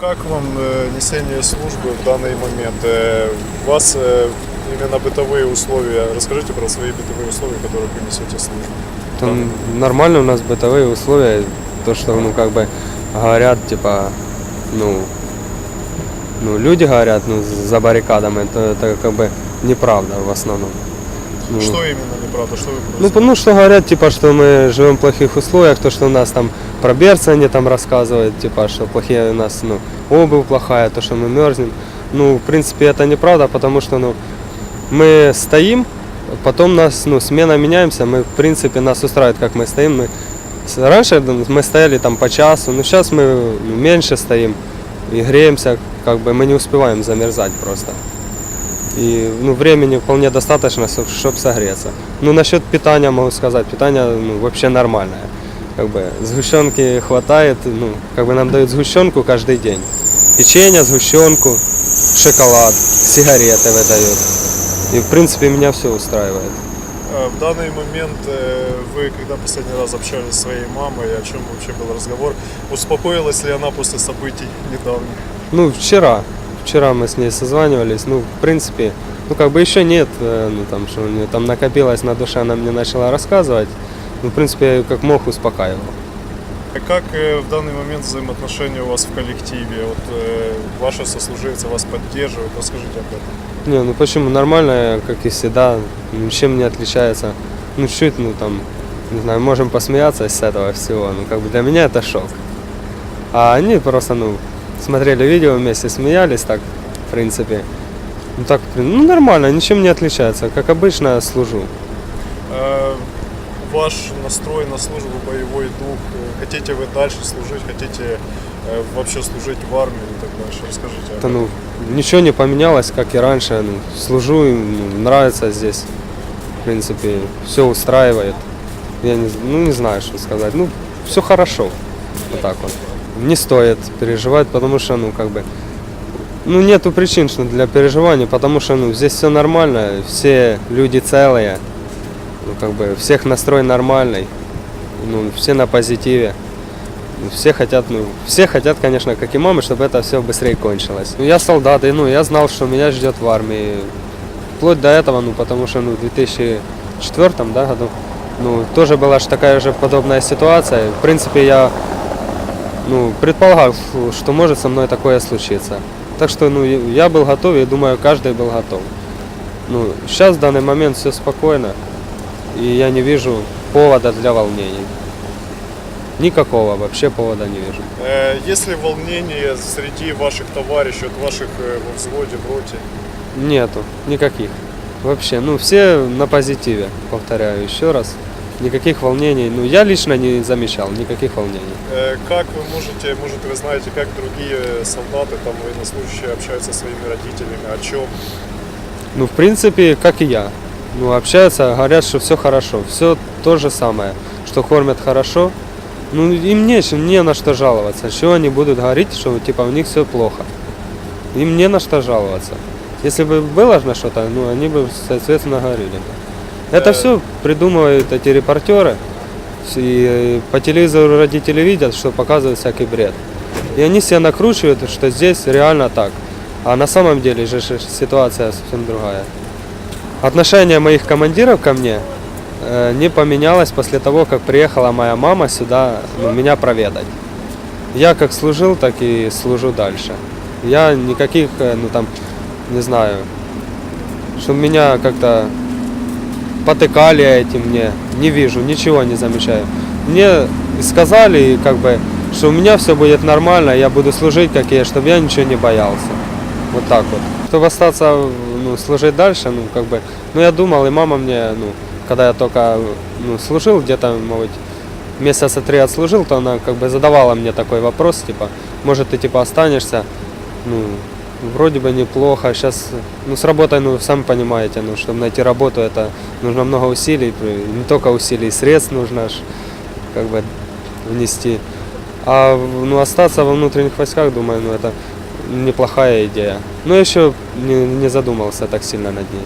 Как вам э, несение службы в данный момент? Э, У вас э, именно бытовые условия. Расскажите про свои бытовые условия, в которых вы несете службу. Там нормально у нас бытовые условия, то, что, ну, как бы говорят, типа, ну, ну, люди говорят, ну, за баррикадами, это, это как бы неправда в основном. Ну, Что именно неправда? Что вы Ну, потому что говорят, типа, что мы живем в плохих условиях, то, что у нас там про берцы они там рассказывают, типа, что плохие у нас, ну, обувь плохая, то, что мы мерзнем. Ну, в принципе, это неправда, потому что, ну, мы стоим, потом нас, ну, смена меняемся, мы, в принципе, нас устраивает, как мы стоим. Мы, раньше ну, мы стояли там по часу, но сейчас мы ну, меньше стоим и греемся, как бы мы не успеваем замерзать просто. И ну, времени вполне достаточно, чтобы согреться. Ну, насчет питания могу сказать, питание ну, вообще нормальное. Как бы сгущенки хватает, ну, как бы нам дают сгущенку каждый день. Печенье, сгущенку, шоколад, сигареты выдают. И в принципе меня все устраивает. Э, В данный момент э, вы, когда последний раз общались со своей мамой, о чем вообще был разговор, успокоилась ли она после событий недавних? Ну, вчера. Вчера мы с ней созванивались. Ну, в принципе, ну как бы еще нет, э, ну там, что у нее там накопилось на душе, она мне начала рассказывать. Ну, в принципе, я ее как мог успокаивал. А Как э, в данный момент взаимоотношения у вас в коллективе? Вот э, ваши сослуживцы вас поддерживают, расскажите об этом. Не, ну почему? Нормально, как и всегда, ничем не отличается. Ну, чуть, ну там, не знаю, можем посмеяться с этого всего. Ну, как бы для меня это шок. А они просто, ну, смотрели видео вместе, смеялись так, в принципе. Ну, так, ну, нормально, ничем не отличается. Как обычно, служу. Э, Ваш настрой на службу, боевой дух, э, хотите вы дальше служить, хотите э, вообще служить в армии и так дальше? Расскажите. этом. ну, ничего не поменялось, как и раньше. Ну, служу, ну, нравится здесь. В принципе, все устраивает. Я не, ну, не знаю, что сказать. Ну, все хорошо. Вот так вот. Не стоит переживать, потому что, ну, как бы, ну, нету причин для переживаний, потому что, ну, здесь все нормально, все люди целые, ну, как бы, всех настрой нормальный, ну, все на позитиве. Ну, Все хотят, ну, все хотят, конечно, как и мамы, чтобы это все быстрее кончилось. Ну, я солдат, и, ну, я знал, что меня ждет в армии. Вплоть до этого, ну, потому что, ну, в 2004 да, году, ну, тоже была же такая же подобная ситуация. В принципе, я, ну, предполагал, что может со мной такое случиться. Так что, ну, я был готов, и думаю, каждый был готов. Ну, сейчас в данный момент все спокойно, и я не вижу повода для волнений. Никакого вообще повода не вижу. Э, Есть ли волнение среди ваших товарищей, от ваших э, во взводе, в роте? Нету, никаких. Вообще, ну все на позитиве, повторяю еще раз. Никаких волнений, ну я лично не замечал никаких волнений. Э, Как вы можете, может вы знаете, как другие солдаты, там военнослужащие общаются со своими родителями, о чем? Ну, в принципе, как и я. Ну, общаются, говорят, что все хорошо. Все то же самое, что кормят хорошо. Ну, им нечем, не на что жаловаться. Чего они будут говорить, что типа у них все плохо. Им не на что жаловаться. Если бы было на что-то, ну, они бы, соответственно, говорили. Это все придумывают эти репортеры. И по телевизору родители видят, что показывают всякий бред. И они себя накручивают, что здесь реально так. А на самом деле же ситуация совсем другая. Отношение моих командиров ко мне э, не поменялось после того, как приехала моя мама сюда ну, меня проведать. Я как служил, так и служу дальше. Я никаких, э, ну там, не знаю, что меня как-то потыкали этим мне, не вижу, ничего не замечаю. Мне сказали, как бы, что у меня все будет нормально, я буду служить, как я, чтобы я ничего не боялся. Вот так вот. Чтобы остаться, ну, служить дальше, ну, как бы, ну, я думал, и мама мне, ну, когда я только, ну, служил, где-то, может месяца три отслужил, то она, как бы, задавала мне такой вопрос, типа, может, ты, типа, останешься, ну, вроде бы неплохо, сейчас, ну, с работой, ну, сами понимаете, ну, чтобы найти работу, это нужно много усилий, не только усилий, средств нужно ж, как бы, внести. А, ну, остаться во внутренних войсках, думаю, ну, это неплохая идея. Но еще не, не задумался так сильно над ней.